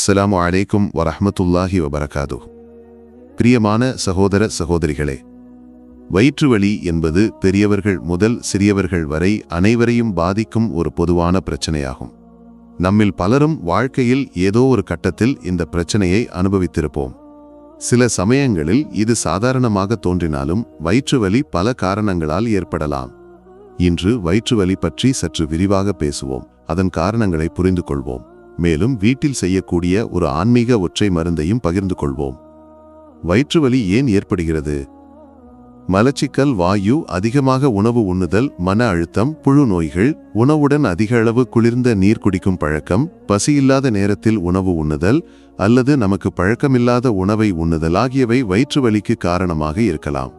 அஸ்ஸலாமு அலைக்கும் வரஹமத்துல்லாஹி வபரகாது பிரியமான சகோதர சகோதரிகளே வயிற்றுவலி என்பது பெரியவர்கள் முதல் சிறியவர்கள் வரை அனைவரையும் பாதிக்கும் ஒரு பொதுவான பிரச்சனையாகும். நம்மில் பலரும் வாழ்க்கையில் ஏதோ ஒரு கட்டத்தில் இந்த பிரச்சனையை அனுபவித்திருப்போம். சில சமயங்களில் இது சாதாரணமாக தோன்றினாலும் வயிற்றுவலி பல காரணங்களால் ஏற்படலாம். இன்று வயிற்றுவலி பற்றி சற்று விரிவாக பேசுவோம் அதன் காரணங்களை புரிந்து கொள்வோம் மேலும் வீட்டில் செய்யக்கூடிய ஒரு ஆன்மீக ஒற்றை மருந்தையும் பகிர்ந்து கொள்வோம் வயிற்றுவலி ஏன் ஏற்படுகிறது? மலச்சிக்கல் வாயு அதிகமாக உணவு உண்ணுதல் மன அழுத்தம் புழு நோய்கள் உணவுடன் அதிக அளவு குளிர்ந்த நீர் குடிக்கும் பழக்கம் பசியில்லாத நேரத்தில் உணவு உண்ணுதல் அல்லது நமக்கு பழக்கமில்லாத உணவை உண்ணுதல் ஆகியவை வயிற்றுவலிக்கு காரணமாக இருக்கலாம்.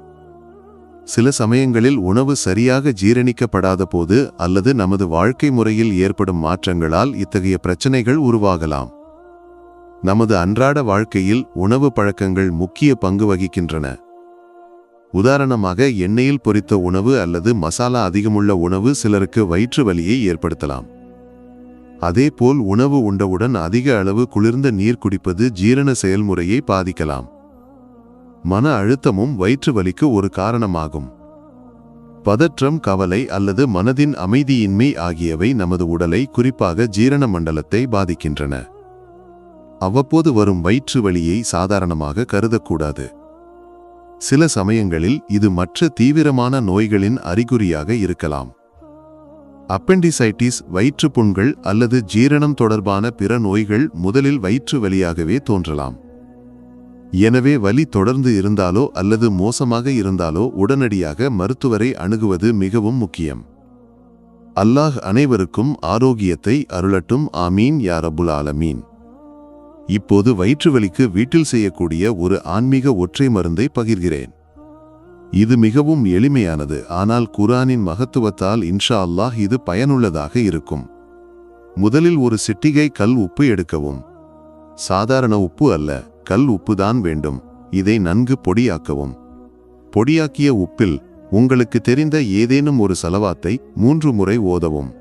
சில சமயங்களில் உணவு சரியாக ஜீரணிக்கப்படாத போது அல்லது நமது வாழ்க்கை முறையில் ஏற்படும் மாற்றங்களால் இத்தகைய பிரச்சனைகள் உருவாகலாம். நமது அன்றாட வாழ்க்கையில் உணவு பழக்கங்கள் முக்கிய பங்கு வகிக்கின்றன. உதாரணமாக எண்ணெயில் பொரித்த உணவு அல்லது மசாலா அதிகமுள்ள உணவு சிலருக்கு வயிற்று வலியை ஏற்படுத்தலாம். அதேபோல் உணவு உண்டவுடன் அதிக அளவு குளிர்ந்த நீர் குடிப்பது ஜீரண செயல்முறையை பாதிக்கலாம். மன அழுத்தமும் வயிற்று வலிக்கு ஒரு காரணமாகும். பதற்றம் கவலை அல்லது மனதின் அமைதியின்மை ஆகியவை நமது உடலை குறிப்பாக ஜீரண மண்டலத்தை பாதிக்கின்றன. அவ்வப்போது வரும் வயிற்று வலியை சாதாரணமாக கருதக்கூடாது. சில சமயங்களில் இது மற்ற தீவிரமான நோய்களின் அறிகுறியாக இருக்கலாம். அப்பெண்டிசைட்டிஸ் வயிற்றுப்புண்கள் அல்லது ஜீரணம் தொடர்பான பிற நோய்கள் முதலில் வயிற்று வலியாகவே தோன்றலாம். எனவே வலி தொடர்ந்து இருந்தாலோ அல்லது மோசமாக இருந்தாலோ உடனடியாக மருத்துவரை அணுகுவது மிகவும் முக்கியம். அல்லாஹ் அனைவருக்கும் ஆரோக்கியத்தை அருளட்டும். ஆமீன். யாரபுல் ஆலமீன். இப்போது வயிற்றுவலிக்கு வீட்டில் செய்யக்கூடிய ஒரு ஆன்மீக ஒற்றை மருந்தை பகிர்கிறேன். இது மிகவும் எளிமையானது. ஆனால் குரானின் மகத்துவத்தால் இன்ஷா அல்லாஹ் இது பயனுள்ளதாக இருக்கும். முதலில் ஒரு சிட்டிகை கல் உப்பு எடுக்கவும். சாதாரண உப்பு அல்ல. கல் உப்புதான் வேண்டும். இதை நன்கு பொடியாக்கவும். பொடியாக்கிய உப்பில் உங்களுக்கு தெரிந்த ஏதேனும் ஒரு சலவாத்தை மூன்று முறை ஓதவும்.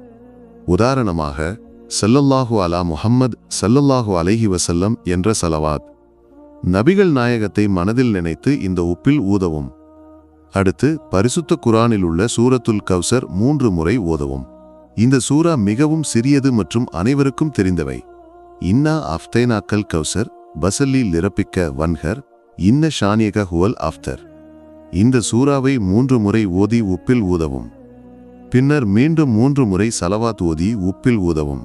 உதாரணமாக சல்லல்லாஹு அலா முஹம்மது சல்லல்லாஹு அலைஹி வசல்லம் என்ற சலவாத். நபிகள் நாயகத்தை மனதில் நினைத்து இந்த உப்பில் ஊதவும். அடுத்து பரிசுத்த குரானில் உள்ள சூரத்துல் கௌசர் மூன்று முறை ஓதவும். இந்த சூரா மிகவும் சிறியது மற்றும் அனைவருக்கும் தெரிந்தவை. இன்னா அஃப்தேனாக்கல் கௌசர் பசல்லி லிரப்பிக்க வன்ஹர் இன்ன ஷானியக ஹுவல் ஆஃப்தர். இந்த சூறாவை மூன்று முறை ஓதி உப்பில் ஊதவும். பின்னர் மீண்டும் மூன்று முறை சலவாத் ஓதி உப்பில் ஊதவும்.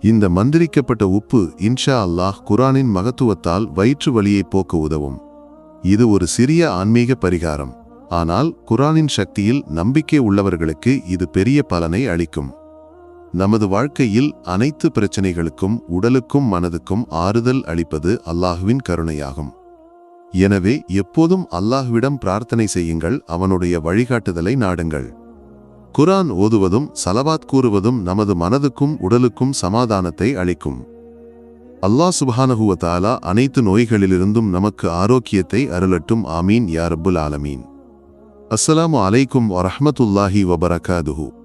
இந்த மந்திரிக்கப்பட்ட உப்பு இன்ஷா அல்லாஹ் குரானின் மகத்துவத்தால் வயிற்று வலியை போக்க உதவும். இது ஒரு சிறிய ஆன்மீக பரிகாரம். ஆனால் குரானின் சக்தியில் நம்பிக்கை உள்ளவர்களுக்கு இது பெரிய பலனை அளிக்கும். நமது வாழ்க்கையில் அனைத்து பிரச்சனைகளுக்கும் உடலுக்கும் மனதுக்கும் ஆறுதல் அளிப்பது அல்லாஹுவின் கருணையாகும். எனவே எப்போதும் அல்லாஹுவிடம் பிரார்த்தனை செய்யுங்கள் அவனுடைய வழிகாட்டுதலை நாடுங்கள். குரான் ஓதுவதும் சலவாத் கூறுவதும் நமது மனதுக்கும் உடலுக்கும் சமாதானத்தை அளிக்கும். அல்லாஹ் சுபஹானஹுவ தாலா அனைத்து நோய்களிலிருந்தும் நமக்கு ஆரோக்கியத்தை அருளட்டும் ஆமீன் யாரபுல் ஆலமீன். அஸ்ஸலாமு அலைக்கும் வரஹமத்துல்லாஹி வபரகாதுஹு